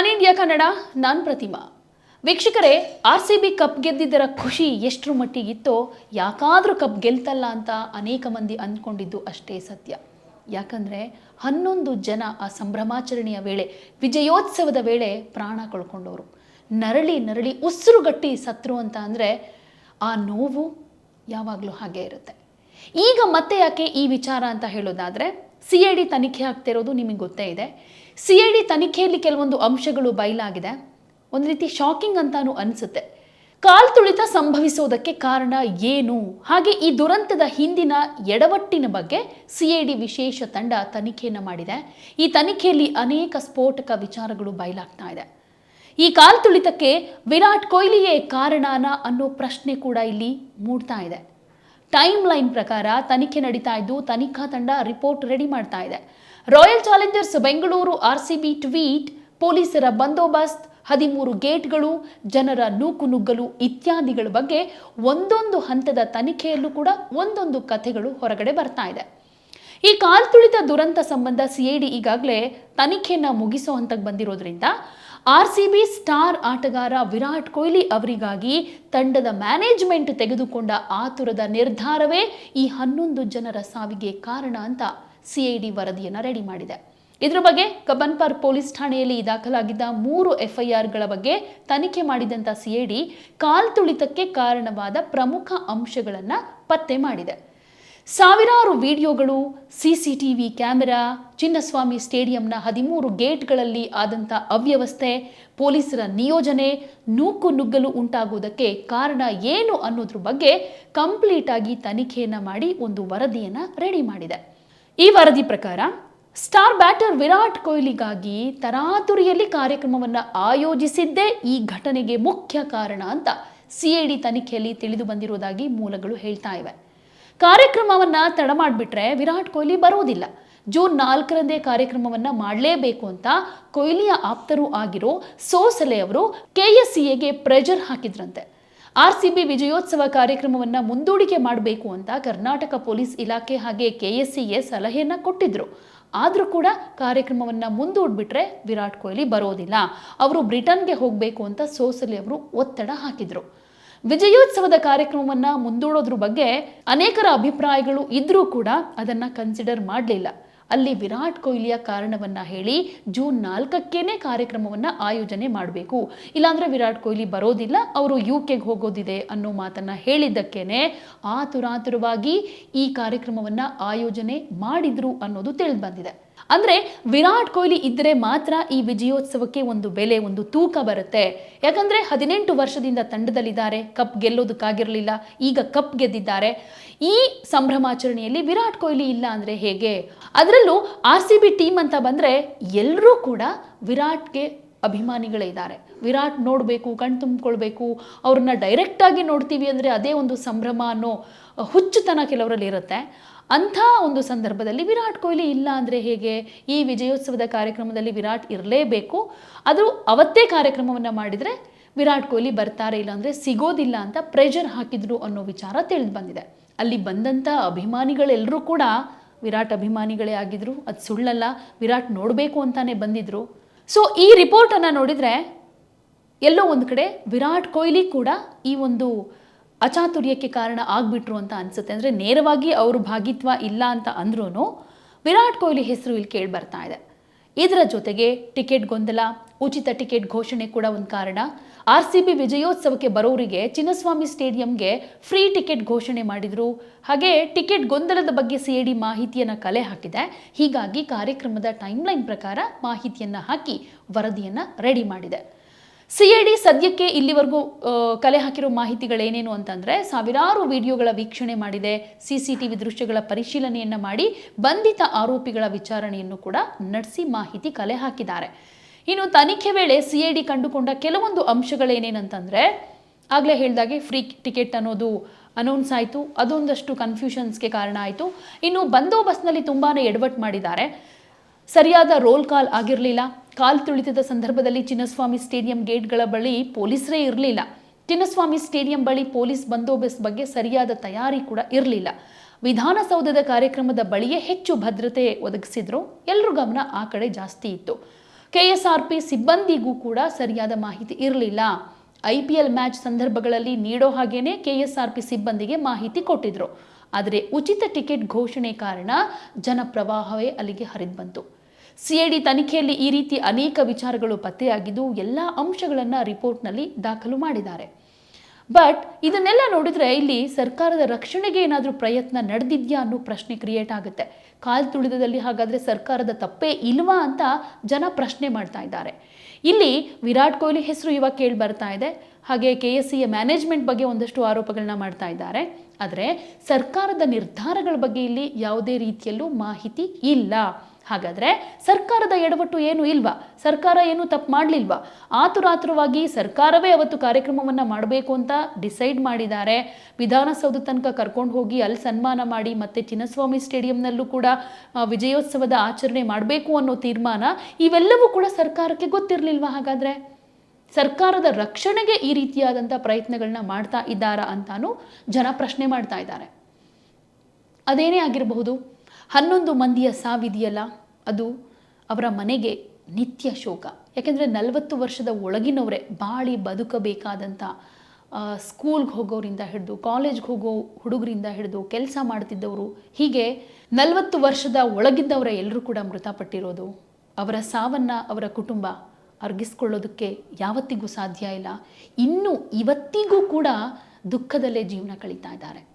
One India Kannada, ನಾನ್ ಪ್ರತಿಮಾ. ವೀಕ್ಷಕರೇ, R C B cup ಗೆದ್ದಿದ್ದರ ಖುಷಿ ಎಷ್ಟರ ಮಟ್ಟಿಗಿತ್ತೋ ಯಾಕಾದ್ರೂ ಕಪ್ ಗೆಲ್ತಲ್ಲ ಅಂತ ಅನೇಕ ಮಂದಿ ಅಂದ್ಕೊಂಡಿದ್ದು ಅಷ್ಟೇ ಸತ್ಯ. ಯಾಕಂದ್ರೆ ಹನ್ನೊಂದು ಜನ ಆ ಸಂಭ್ರಮಾಚರಣೆಯ ವೇಳೆ, ವಿಜಯೋತ್ಸವದ ವೇಳೆ ಪ್ರಾಣ ಕಳ್ಕೊಂಡವರು ನರಳಿ ನರಳಿ ಉಸಿರುಗಟ್ಟಿ ಸತ್ರು ಅಂತ ಅಂದರೆ ಆ ನೋವು ಯಾವಾಗಲೂ ಹಾಗೆ ಇರುತ್ತೆ. ಈಗ ಮತ್ತೆ ಯಾಕೆ ಈ ವಿಚಾರ ಅಂತ ಹೇಳೋದಾದರೆ, ಸಿ ಐ ಡಿ ತನಿಖೆ ಆಗ್ತಿರೋದು ನಿಮಗೆ ಗೊತ್ತೇ ಇದೆ. ಸಿ ಐ ಡಿ ತನಿಖೆಯಲ್ಲಿ ಕೆಲವೊಂದು ಅಂಶಗಳು ಬಯಲಾಗಿದೆ. ಒಂದು ರೀತಿ ಶಾಕಿಂಗ್ ಅಂತಾನೂ ಅನಿಸುತ್ತೆ. ಕಾಲ್ತುಳಿತ ಸಂಭವಿಸೋದಕ್ಕೆ ಕಾರಣ ಏನು? ಹಾಗೆ ಈ ದುರಂತದ ಹಿಂದಿನ ಎಡವಟ್ಟಿನ ಬಗ್ಗೆ ಸಿ ಐ ಡಿ ವಿಶೇಷ ತಂಡ ತನಿಖೆಯನ್ನು ಮಾಡಿದೆ. ಈ ತನಿಖೆಯಲ್ಲಿ ಅನೇಕ ಸ್ಫೋಟಕ ವಿಚಾರಗಳು ಬಯಲಾಗ್ತಾ ಇದೆ. ಈ ಕಾಲ್ ತುಳಿತಕ್ಕೆ ವಿರಾಟ್ ಕೊಹ್ಲಿಯೇ ಕಾರಣನ ಅನ್ನೋ ಪ್ರಶ್ನೆ ಕೂಡ ಇಲ್ಲಿ ಮೂಡ್ತಾ ಇದೆ. ಟೈಮ್ ಲೈನ್ ಪ್ರಕಾರ ತನಿಖೆ ನಡೀತಾ ಇದ್ದು ತನಿಖಾ ತಂಡ ರಿಪೋರ್ಟ್ ರೆಡಿ ಮಾಡ್ತಾ ಇದೆ. Royal Challengers Bengaluru RCB tweet ಪೊಲೀಸರ ಬಂದೋಬಸ್ತ್, ಹದಿಮೂರು ಗೇಟ್ಗಳು, ಜನರ ನೂಕುನುಗ್ಗಲು ಇತ್ಯಾದಿಗಳ ಬಗ್ಗೆ ಒಂದೊಂದು ಹಂತದ ತನಿಖೆಯಲ್ಲೂ ಕೂಡ ಒಂದೊಂದು ಕಥೆಗಳು ಹೊರಗಡೆ ಬರ್ತಾ ಇದೆ. ಈ ಕಾಲ್ತುಳಿತ ದುರಂತ ಸಂಬಂಧ ಸಿಐಡಿ ಈಗಾಗಲೇ ತನಿಖೆಯನ್ನ ಮುಗಿಸೋ ಹಂತಕ್ಕೆ ಬಂದಿರೋದ್ರಿಂದ ಆರ್ ಸಿ ಬಿ ಸ್ಟಾರ್ ಆಟಗಾರ ವಿರಾಟ್ ಕೊಹ್ಲಿ ಅವರಿಗಾಗಿ ತಂಡದ ಮ್ಯಾನೇಜ್ಮೆಂಟ್ ತೆಗೆದುಕೊಂಡ ಆತುರದ ನಿರ್ಧಾರವೇ ಈ ಹನ್ನೊಂದು ಜನರ ಸಾವಿಗೆ ಕಾರಣ ಅಂತ ಸಿಐಡಿ ವರದಿಯನ್ನು ರೆಡಿ ಮಾಡಿದೆ. ಇದರ ಬಗ್ಗೆ ಕಬ್ಬನ್ಪರ್ ಪೊಲೀಸ್ ಠಾಣೆಯಲ್ಲಿ ದಾಖಲಾಗಿದ್ದ ಮೂರು ಎಫ್ಐಆರ್ಗಳ ಬಗ್ಗೆ ತನಿಖೆ ಮಾಡಿದಂಥ ಸಿಐಡಿ ಕಾಲ್ತುಳಿತಕ್ಕೆ ಕಾರಣವಾದ ಪ್ರಮುಖ ಅಂಶಗಳನ್ನು ಪತ್ತೆ ಮಾಡಿದೆ. ಸಾವಿರಾರು ವಿಡಿಯೋಗಳು, ಸಿಸಿಟಿವಿ ಕ್ಯಾಮೆರಾ, ಚಿನ್ನಸ್ವಾಮಿ ಸ್ಟೇಡಿಯಂನ ಹದಿಮೂರು ಗೇಟ್ಗಳಲ್ಲಿ ಆದಂಥ ಅವ್ಯವಸ್ಥೆ, ಪೊಲೀಸರ ನಿಯೋಜನೆ, ನೂಕು ನುಗ್ಗಲು ಉಂಟಾಗುವುದಕ್ಕೆ ಕಾರಣ ಏನು ಅನ್ನೋದ್ರ ಬಗ್ಗೆ ಕಂಪ್ಲೀಟ್ ಆಗಿ ತನಿಖೆಯನ್ನು ಮಾಡಿ ಒಂದು ವರದಿಯನ್ನು ರೆಡಿ ಮಾಡಿದೆ. ಈ ವರದಿ ಪ್ರಕಾರ ಸ್ಟಾರ್ ಬ್ಯಾಟರ್ ವಿರಾಟ್ ಕೊಹ್ಲಿಗಾಗಿ ತರಾತುರಿಯಲ್ಲಿ ಕಾರ್ಯಕ್ರಮವನ್ನು ಆಯೋಜಿಸಿದ್ದೇ ಈ ಘಟನೆಗೆ ಮುಖ್ಯ ಕಾರಣ ಅಂತ ಸಿಐಡಿ ತನಿಖೆಯಲ್ಲಿ ತಿಳಿದು ಬಂದಿರುವುದಾಗಿ ಮೂಲಗಳು ಹೇಳ್ತಾ ಇವೆ. ಕಾರ್ಯಕ್ರಮವನ್ನ ತಡ ಮಾಡಿಬಿಟ್ರೆ ವಿರಾಟ್ ಕೊಹ್ಲಿ ಬರೋದಿಲ್ಲ. ಜೂನ್ ನಾಲ್ಕರಂದೇ ಕಾರ್ಯಕ್ರಮವನ್ನ ಮಾಡಲೇಬೇಕು ಅಂತ ಕೊಹ್ಲಿಯ ಆಪ್ತರೂ ಆಗಿರೋ ಸೋಸಲೆ ಅವರು ಕೆಎಸ್ಸಿಎಗೆ ಪ್ರೆಜರ್ ಹಾಕಿದ್ರಂತೆ. ಆರ್ ಸಿ ಬಿ ವಿಜಯೋತ್ಸವ ಕಾರ್ಯಕ್ರಮವನ್ನು ಮುಂದೂಡಿಕೆ ಮಾಡಬೇಕು ಅಂತ ಕರ್ನಾಟಕ ಪೊಲೀಸ್ ಇಲಾಖೆ ಹಾಗೆ ಕೆಎಸ್ಸಿಗೆ ಸಲಹೆಯನ್ನ ಕೊಟ್ಟಿದ್ರು. ಆದರೂ ಕೂಡ ಕಾರ್ಯಕ್ರಮವನ್ನು ಮುಂದೂಡ್ಬಿಟ್ರೆ ವಿರಾಟ್ ಕೊಹ್ಲಿ ಬರೋದಿಲ್ಲ. ಅವರು ಬ್ರಿಟನ್ಗೆ ಹೋಗಬೇಕು ಅಂತ ಸೋಸಲಿ ಅವರು ಒತ್ತಡ ಹಾಕಿದ್ರು. ವಿಜಯೋತ್ಸವದ ಕಾರ್ಯಕ್ರಮವನ್ನು ಮುಂದೂಡೋದ್ರ ಬಗ್ಗೆ ಅನೇಕರ ಅಭಿಪ್ರಾಯಗಳು ಇದ್ದರೂ ಕೂಡ ಅದನ್ನು ಕನ್ಸಿಡರ್ ಮಾಡಲಿಲ್ಲ. ಅಲ್ಲಿ ವಿರಾಟ್ ಕೊಹ್ಲಿಯ ಕಾರಣವನ್ನ ಹೇಳಿ ಜೂನ್ ನಾಲ್ಕಕ್ಕೇನೆ ಕಾರ್ಯಕ್ರಮವನ್ನ ಆಯೋಜನೆ ಮಾಡಬೇಕು. ಇಲ್ಲಾಂದ್ರೆ ವಿರಾಟ್ ಕೊಹ್ಲಿ ಬರೋದಿಲ್ಲ, ಅವರು ಯು ಕೆಗೆ ಹೋಗೋದಿದೆ ಅನ್ನೋ ಮಾತನ್ನ ಹೇಳಿದ್ದಕ್ಕೇನೆ ಆತುರಾತುರವಾಗಿ ಈ ಕಾರ್ಯಕ್ರಮವನ್ನ ಆಯೋಜನೆ ಮಾಡಿದ್ರು ಅನ್ನೋದು ತಿಳಿದು ಬಂದಿದೆ. ಅಂದ್ರೆ ವಿರಾಟ್ ಕೊಹ್ಲಿ ಇದ್ದರೆ ಮಾತ್ರ ಈ ವಿಜಯೋತ್ಸವಕ್ಕೆ ಒಂದು ಬೆಲೆ, ಒಂದು ತೂಕ ಬರುತ್ತೆ. ಯಾಕಂದ್ರೆ ಹದಿನೆಂಟು ವರ್ಷದಿಂದ ತಂಡದಲ್ಲಿದ್ದಾರೆ, ಕಪ್ ಗೆಲ್ಲೋದಕ್ಕಾಗಿರಲಿಲ್ಲ, ಈಗ ಕಪ್ ಗೆದ್ದಿದ್ದಾರೆ. ಈ ಸಂಭ್ರಮಾಚರಣೆಯಲ್ಲಿ ವಿರಾಟ್ ಕೊಹ್ಲಿ ಇಲ್ಲ ಅಂದ್ರೆ ಹೇಗೆ? ಅದರಲ್ಲೂ ಆರ್ ಸಿ ಬಿ ಟೀಮ್ ಅಂತ ಬಂದ್ರೆ ಎಲ್ಲರೂ ಕೂಡ ವಿರಾಟ್ಗೆ ಅಭಿಮಾನಿಗಳೇ ಇದ್ದಾರೆ. ವಿರಾಟ್ ನೋಡಬೇಕು, ಕಣ್ ತುಂಬಿಕೊಳ್ಬೇಕು, ಅವ್ರನ್ನ ಡೈರೆಕ್ಟಾಗಿ ನೋಡ್ತೀವಿ ಅಂದರೆ ಅದೇ ಒಂದು ಸಂಭ್ರಮ ಅನ್ನೋ ಹುಚ್ಚುತನ ಕೆಲವರಲ್ಲಿ ಇರುತ್ತೆ. ಅಂಥ ಒಂದು ಸಂದರ್ಭದಲ್ಲಿ ವಿರಾಟ್ ಕೊಹ್ಲಿ ಇಲ್ಲ ಅಂದರೆ ಹೇಗೆ? ಈ ವಿಜಯೋತ್ಸವದ ಕಾರ್ಯಕ್ರಮದಲ್ಲಿ ವಿರಾಟ್ ಇರಲೇಬೇಕು. ಅದು ಅವತ್ತೇ ಕಾರ್ಯಕ್ರಮವನ್ನು ಮಾಡಿದರೆ ವಿರಾಟ್ ಕೊಹ್ಲಿ ಬರ್ತಾರೆ ಇಲ್ಲ ಅಂದರೆ ಸಿಗೋದಿಲ್ಲ ಅಂತ ಪ್ರೆಷರ್ ಹಾಕಿದ್ರು ಅನ್ನೋ ವಿಚಾರ ತಿಳಿದು ಬಂದಿದೆ. ಅಲ್ಲಿ ಬಂದಂಥ ಅಭಿಮಾನಿಗಳೆಲ್ಲರೂ ಕೂಡ ವಿರಾಟ್ ಅಭಿಮಾನಿಗಳೇ ಆಗಿದ್ರು. ಅದು ಸುಳ್ಳಲ್ಲ, ವಿರಾಟ್ ನೋಡಬೇಕು ಅಂತಾನೆ ಬಂದಿದ್ರು. ಸೊ ಈ ರಿಪೋರ್ಟನ್ನು ನೋಡಿದರೆ ಎಲ್ಲೋ ಒಂದು ಕಡೆ ವಿರಾಟ್ ಕೊಹ್ಲಿ ಕೂಡ ಈ ಒಂದು ಅಚಾತುರ್ಯಕ್ಕೆ ಕಾರಣ ಆಗ್ಬಿಟ್ರು ಅಂತ ಅನ್ಸುತ್ತೆ. ಅಂದರೆ ನೇರವಾಗಿ ಅವರು ಭಾಗಿತ್ವ ಇಲ್ಲ ಅಂತ ಅಂದ್ರೂ ವಿರಾಟ್ ಕೊಹ್ಲಿ ಹೆಸರು ಇಲ್ಲಿ ಕೇಳಿ ಬರ್ತಾ ಇದೆ. ಇದರ ಜೊತೆಗೆ ಟಿಕೆಟ್ ಗೊಂದಲ, ಉಚಿತ ಟಿಕೆಟ್ ಘೋಷಣೆ ಕೂಡ ಒಂದು ಕಾರಣ. ಆರ್ ಸಿ ಬಿ ವಿಜಯೋತ್ಸವಕ್ಕೆ ಬರೋರಿಗೆ ಚಿನ್ನಸ್ವಾಮಿ ಸ್ಟೇಡಿಯಂಗೆ ಫ್ರೀ ಟಿಕೆಟ್ ಘೋಷಣೆ ಮಾಡಿದ್ರು. ಹಾಗೆ ಟಿಕೆಟ್ ಗೊಂದಲದ ಬಗ್ಗೆ ಸಿ ಡಿ ಮಾಹಿತಿಯನ್ನು ಕಲೆ ಹಾಕಿದೆ. ಹೀಗಾಗಿ ಕಾರ್ಯಕ್ರಮದ ಟೈಮ್ಲೈನ್ ಪ್ರಕಾರ ಮಾಹಿತಿಯನ್ನು ಹಾಕಿ ವರದಿಯನ್ನು ರೆಡಿ ಮಾಡಿದೆ. ಸಿಐಡಿ ಸದ್ಯಕ್ಕೆ ಇಲ್ಲಿವರೆಗೂ ಕಲೆ ಹಾಕಿರೋ ಮಾಹಿತಿಗಳೇನೇನು ಅಂತಂದರೆ ಸಾವಿರಾರು ವಿಡಿಯೋಗಳ ವೀಕ್ಷಣೆ ಮಾಡಿದೆ ಸಿ ಸಿ ಟಿ ವಿ ದೃಶ್ಯಗಳ ಪರಿಶೀಲನೆಯನ್ನು ಮಾಡಿ, ಬಂಧಿತ ಆರೋಪಿಗಳ ವಿಚಾರಣೆಯನ್ನು ಕೂಡ ನಡೆಸಿ ಮಾಹಿತಿ ಕಲೆ ಹಾಕಿದ್ದಾರೆ. ಇನ್ನು ತನಿಖೆ ವೇಳೆ ಸಿ ಐ ಡಿ ಕಂಡುಕೊಂಡ ಕೆಲವೊಂದು ಅಂಶಗಳೇನೇನಂತಂದರೆ ಆಗಲೇ ಹೇಳಿದಾಗೆ ಫ್ರೀ ಟಿಕೆಟ್ ಅನ್ನೋದು ಅನೌನ್ಸ್ ಆಯಿತು, ಅದೊಂದಷ್ಟು ಕನ್ಫ್ಯೂಷನ್ಸ್ಗೆ ಕಾರಣ ಆಯಿತು. ಇನ್ನು ಬಂದೋಬಸ್ತ್ನಲ್ಲಿ ತುಂಬಾ ಎಡವಟ್ಟು ಮಾಡಿದ್ದಾರೆ. ಸರಿಯಾದ ರೋಲ್ ಕಾಲ್ ಆಗಿರಲಿಲ್ಲ ಕಾಲ್ ತುಳಿತದ ಸಂದರ್ಭದಲ್ಲಿ ಚಿನ್ನಸ್ವಾಮಿ ಸ್ಟೇಡಿಯಂ ಗೇಟ್ಗಳ ಬಳಿ ಪೊಲೀಸರೇ ಇರಲಿಲ್ಲ. ಚಿನ್ನಸ್ವಾಮಿ ಸ್ಟೇಡಿಯಂ ಬಳಿ ಪೊಲೀಸ್ ಬಂದೋಬಸ್ತ್ ಬಗ್ಗೆ ಸರಿಯಾದ ತಯಾರಿ ಕೂಡ ಇರಲಿಲ್ಲ. ವಿಧಾನಸೌಧದ ಕಾರ್ಯಕ್ರಮದ ಬಳಿಯೇ ಹೆಚ್ಚು ಭದ್ರತೆ ಒದಗಿಸಿದ್ರು. ಎಲ್ಲರ ಗಮನ ಆ ಕಡೆ ಜಾಸ್ತಿ ಇತ್ತು. ಕೆ ಪಿ ಸಿಬ್ಬಂದಿಗೂ ಕೂಡ ಸರಿಯಾದ ಮಾಹಿತಿ ಇರಲಿಲ್ಲ. ಐ ಪಿ ಎಲ್ ಮ್ಯಾಚ್ ಸಂದರ್ಭಗಳಲ್ಲಿ ನೀಡೋ ಹಾಗೇನೆ ಕೆ ಪಿ ಸಿಬ್ಬಂದಿಗೆ ಮಾಹಿತಿ ಕೊಟ್ಟಿದ್ರು. ಆದರೆ ಉಚಿತ ಟಿಕೆಟ್ ಘೋಷಣೆ ಕಾರಣ ಜನಪ್ರವಾಹವೇ ಅಲ್ಲಿಗೆ ಹರಿದು ಬಂತು. ಸಿಐಡಿ ತನಿಖೆಯಲ್ಲಿ ಈ ರೀತಿ ಅನೇಕ ವಿಚಾರಗಳು ಪತ್ತೆಯಾಗಿದ್ದು ಎಲ್ಲ ಅಂಶಗಳನ್ನು ರಿಪೋರ್ಟ್ನಲ್ಲಿ ದಾಖಲು ಮಾಡಿದ್ದಾರೆ. ಬಟ್ ಇದನ್ನೆಲ್ಲ ನೋಡಿದರೆ ಇಲ್ಲಿ ಸರ್ಕಾರದ ರಕ್ಷಣೆಗೆ ಏನಾದರೂ ಪ್ರಯತ್ನ ನಡೆದಿದೆಯಾ ಅನ್ನೋ ಪ್ರಶ್ನೆ ಕ್ರಿಯೇಟ್ ಆಗುತ್ತೆ. ಕಾಲ್ ತುಳಿದದಲ್ಲಿ ಹಾಗಾದರೆ ಸರ್ಕಾರದ ತಪ್ಪೇ ಇಲ್ವಾ ಅಂತ ಜನ ಪ್ರಶ್ನೆ ಮಾಡ್ತಾ ಇದ್ದಾರೆ. ಇಲ್ಲಿ ವಿರಾಟ್ ಕೊಹ್ಲಿ ಹೆಸರು ಇವಾಗ ಕೇಳಿ ಬರ್ತಾ ಇದೆ. ಹಾಗೆ ಕೆ ಎಸ್ ಸಿಯ ಮ್ಯಾನೇಜ್ಮೆಂಟ್ ಬಗ್ಗೆ ಒಂದಷ್ಟು ಆರೋಪಗಳನ್ನ ಮಾಡ್ತಾ ಇದ್ದಾರೆ. ಆದರೆ ಸರ್ಕಾರದ ನಿರ್ಧಾರಗಳ ಬಗ್ಗೆ ಇಲ್ಲಿ ಯಾವುದೇ ರೀತಿಯಲ್ಲೂ ಮಾಹಿತಿ ಇಲ್ಲ. ಹಾಗಾದ್ರೆ ಸರ್ಕಾರದ ಎಡವಟ್ಟು ಏನು ಇಲ್ವಾ? ಸರ್ಕಾರ ಏನು ತಪ್ಪು ಮಾಡಲಿಲ್ವಾ? ಆತುರಾತುರವಾಗಿ ಸರ್ಕಾರವೇ ಅವತ್ತು ಕಾರ್ಯಕ್ರಮವನ್ನು ಮಾಡಬೇಕು ಅಂತ ಡಿಸೈಡ್ ಮಾಡಿದ್ದಾರೆ. ವಿಧಾನಸೌಧ ತನಕ ಕರ್ಕೊಂಡು ಹೋಗಿ ಅಲ್ಲಿ ಸನ್ಮಾನ ಮಾಡಿ ಮತ್ತೆ ಚಿನ್ನಸ್ವಾಮಿ ಸ್ಟೇಡಿಯಂನಲ್ಲೂ ಕೂಡ ವಿಜಯೋತ್ಸವದ ಆಚರಣೆ ಮಾಡಬೇಕು ಅನ್ನೋ ತೀರ್ಮಾನ ಇವೆಲ್ಲವೂ ಕೂಡ ಸರ್ಕಾರಕ್ಕೆ ಗೊತ್ತಿರಲಿಲ್ವಾ ಹಾಗಾದರೆ? ಸರ್ಕಾರದ ರಕ್ಷಣೆಗೆ ಈ ರೀತಿಯಾದಂಥ ಪ್ರಯತ್ನಗಳನ್ನ ಮಾಡ್ತಾ ಇದ್ದಾರಾ ಅಂತಾನು ಜನ ಪ್ರಶ್ನೆ ಮಾಡ್ತಾ ಇದ್ದಾರೆ. ಅದೇನೇ ಆಗಿರಬಹುದು? ಹನ್ನೊಂದು ಮಂದಿಯ ಸಾವಿದೆಯಲ್ಲ? ಅದು ಅವರ ಮನೆಗೆ ನಿತ್ಯ ಶೋಕ. ಯಾಕೆಂದರೆ ನಲವತ್ತು ವರ್ಷದ ಒಳಗಿನವರೇ ಬಾಳಿ ಬದುಕಬೇಕಾದಂಥ ಸ್ಕೂಲ್ಗೆ ಹೋಗೋರಿಂದ ಹಿಡಿದು, ಕಾಲೇಜ್ಗೆ ಹೋಗೋ ಹುಡುಗರಿಂದ ಹಿಡಿದು, ಕೆಲಸ ಮಾಡ್ತಿದ್ದವರು, ಹೀಗೆ ನಲವತ್ತು ವರ್ಷದ ಒಳಗಿದ್ದವರ ಎಲ್ಲರೂ ಕೂಡ ಮೃತಪಟ್ಟಿರೋದು. ಅವರ ಸಾವನ್ನು ಅವರ ಕುಟುಂಬ ಅರ್ಗಿಸ್ಕೊಳ್ಳೋದಕ್ಕೆ ಯಾವತ್ತಿಗೂ ಸಾಧ್ಯ ಇಲ್ಲ. ಇನ್ನೂ ಇವತ್ತಿಗೂ ಕೂಡ ದುಃಖದಲ್ಲೇ ಜೀವನ ಕಳೀತಾ ಇದ್ದಾರೆ.